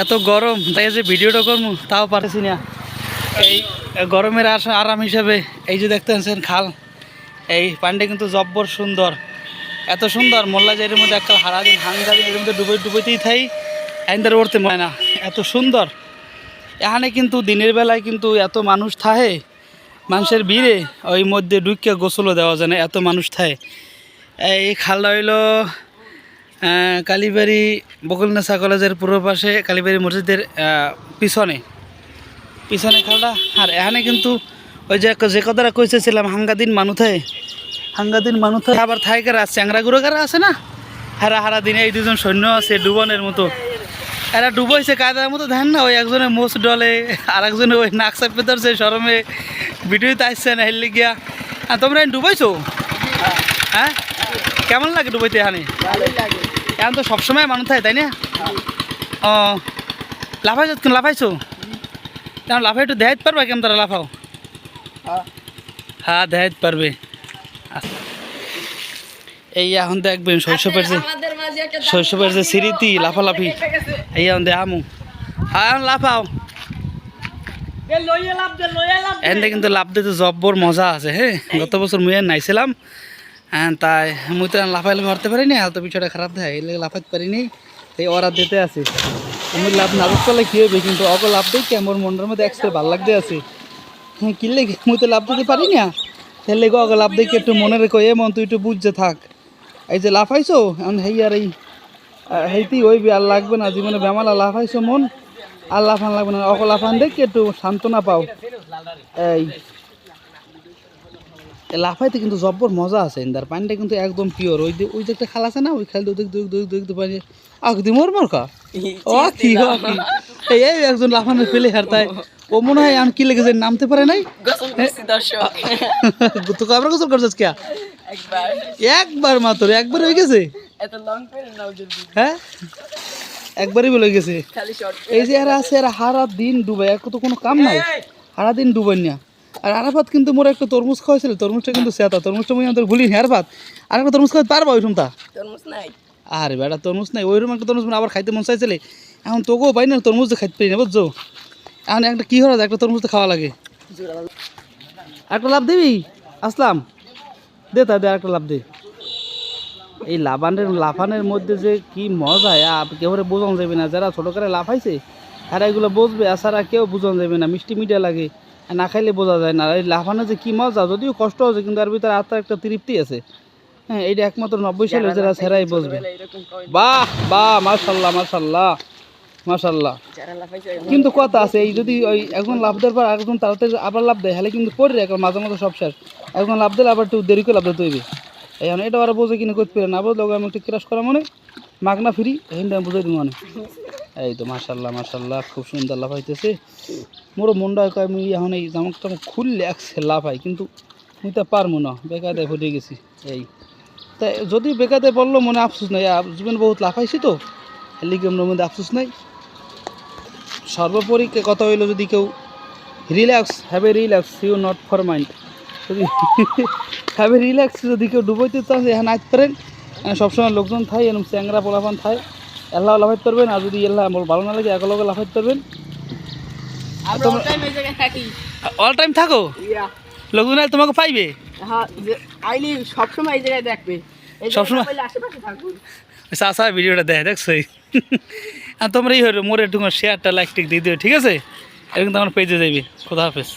এত গরম, তাই যে ভিডিওটা করব, তাও পারছি না। এই গরমের আরাম হিসাবে, এই যে দেখতে পাচ্ছেন খাল, এই পানিটা কিন্তু জব্বর সুন্দর। এত সুন্দর, মোল্লা যে এর মধ্যে একটা হারা দিন হাঙ্গা দিন এর মধ্যে ডুবে ডুবেতেই থাই, আইনদার উঠতে মনে না। এত সুন্দর। এখানে কিন্তু দিনের বেলায় কিন্তু এত মানুষ থাহে, মানুষের ভিড়ে, ওই মধ্যে ঢুকিয়ে গোসলও দেওয়া যায় না, এত মানুষ থাহে। এই খালটা হইল কালীবাড়ি বকুলনেসা কলেজের পূর্ব পাশে কালীবাড়ি মসজিদের পিছনে। পিছনে খালটা আর এখানে কিন্তু ওই যে যে কথাটা কইতেছিলাম, হাঙ্গাদিন মানুষে হাঙ্গাদিন মানুষে আবার থাইকার আছে চ্যাংরা গুড়োকারা আছে না? হারা হারা দিনে এই দুজন সৈন্য আছে, ডুবনের মতো। এরা ডুবাইছে কায়দার মতো দেখেন না, ওই একজনে মোষ ডলে আর একজনে ওই নাক চাপে ধরছে সরমে ভিডিওতে আসছে না হেললে গিয়া আর তোমরা ডুবাইছো? হ্যাঁ? কেমন লাগে ডুবাইতে এখানে? এখন তো সবসময় মানুষ থাকে তাই না? ও লাফাইছো তুমি লাফাইছো? কেন লাফাই একটু দেখাইতে পারবা কেমন তারা লাফাও? হ্যাঁ। দেখাইতে পারবে। আচ্ছা। এই এখন দেখবেন শৈশবের যে একটা শৈশবের যে স্মৃতি লাফালাফি। এই এখন দেখামু। হ্যাঁ এখন লাফাও। এখানে কিন্তু লাভ দিতে জব্বর মজা আছে হ্যাঁ? গত বছর মুই আর নাইছিলাম। হ্যাঁ তাই। মুই তো লাফাই লাফা হারতে পারিনি হালতো পিছটা খারাপ দেয় এই লেগে লাফাইতে পারিনি। এই ওরা দিতে আছে আমি লাভ না করলে কী হবে? কিন্তু অগ লাভ দিই কি? আমার মনের মধ্যে একসাথে ভালো লাগতে আছে। হ্যাঁ কিনলে মুই তো লাভ দিতে পারি না। তাহলে লেগে অগ লাভ দেখি একটু মনে রেখো, এ মন তুই একটু বুঝতে থাক। এই যে লাফাইছো, এখন হেই আর এই হেইতেই ওইবি আর লাগবে না, জীবনে বেমালা লাফাইছো মন। আর লাফান লাগবে না অক লাফান দেখি একটু সান্ত্বনা পাও। এই। লাফাইতে কিন্তু জব্বর মজা আছে ইন্দার। পানিটা কিন্তু একদম পিওর ওই যে ওই যে একটা খাল আছে না ওই খাল দুই দুই দুই দুই দুই পানি দি মোর মোর কা ও কি? এই একজন লাফানো ফেলে হার তাই। ও মনে হয় আন কি লেগেছে নামতে পারে নাই? দর্শক। তো কাবরা গোসল করছিস কে? একবার। মাত্র একবার হয়ে গেছে? হ্যাঁ? একবারই বলে গেছে। এই যে এরা আছে এরা হারা দিন ডুবে এক তো কোনো কাম নাই। হারা দিন ডুবেন না। আর আরাফাত কিন্তু মোর একটা তরমুজ খাওয়াইছিল তরমুজটা কিন্তু সেতা তরমুজটা মুই আমাদের ভুলি হারফাত আর একটা তরমুজ খাওয়াতে পারবা ওইরকম তা? তরমুজ নাই। আরে বেটা তরমুজ নাই। ওইরকম একটা তরমুজ আবার খাইতে মন চাইছিলে। এখন তোকেও পাই না তরমুজ তো খাইতে পারি না বুঝছ? এখন একটা কী হলো একটা তরমুজ তো খাওয়া লাগে। একটা লাভ দিবি? আসলাম। দে তা দে একটা লাভ দে। এই লাফানের লাফানের মধ্যে যে কি মজা আপ কেউ বোঝানো যাবে না। যারা ছোটো করে লাফাইছে তারা এগুলো বসবে আর আসারা কেউ বোঝানো যাবে না। মিষ্টি মিঠা লাগে। না খাইলে বোঝা যায় না। এই লাফানো যে কি মজা যদিও কষ্ট আছে কিন্তু তার ভিতরে আত্মার একটা তৃপ্তি আছে। হ্যাঁ এইটা একমাত্র নব্বই সালে যারা সেরাই করে বাহ বাহ মাশাল্লাহ মাশাল্লাহ যারা কিন্তু কথা আছে এই যদি ওই একজন লাভ দেওয়ার পর একজন তাড়াতাড়ি আবার লাভ দেয় হলে কিন্তু পড়ে এখন মাঝে মাঝে সব শেষ। একজন লাভ দিলে আবার একটু দেরি করে লাভ দিতে হইবে। এখন এটা ওরা বোঝে কিনে করতে পারে না বুঝলো আমি একটু ক্রাশ করা মনে মাগনা ফিরি এইটা আমি বুঝাই দিব মানে এই তো মাশাল্লাহ মাশাল্লাহ খুব সুন্দর লাভ হইতেছে মোরও মনটা আমি এখন এই জামক টামক খুললে একসে হয় কিন্তু মুই তা পারব না, বেকায়দায় ফুটে গেছি, এই। তাই যদি বেকায়দায় বলল মনে আফসোস নাই জীবন বহুত লাফাইছি তো লিগে আমার মধ্যে আফসোস নাই। সর্বোপরি কথা হইল, যদি কেউ relax have a relax you not for mind যদি হ্যাভ এ রিল্যাক্স, যদি কেউ ডুবাইতে চান এখানে আসতে পারেন সবসময় লোকজন থাই এরকম চ্যাংরা পোলাপান থাই এল্লাহ লাফাইতে পারবেন আর যদি এল্লাহ ভালো না লাগে একলগে লাফাইতে পারবেন। অল টাইম থাকো। আর তোমাকে পাইবে? হ্যাঁ আইলি সবসময় এই জায়গায় দেখবে। সবসময়? থাকবে। চাষা ভিডিওটা দেয় দেখছোই আর তোমরা এই হলো মোরে একটু শেয়ারটা লাইক টিক দিয়ে দিও ঠিক আছে? এরকম তোমার পেজে যাইবে। খোদা হাফেজ।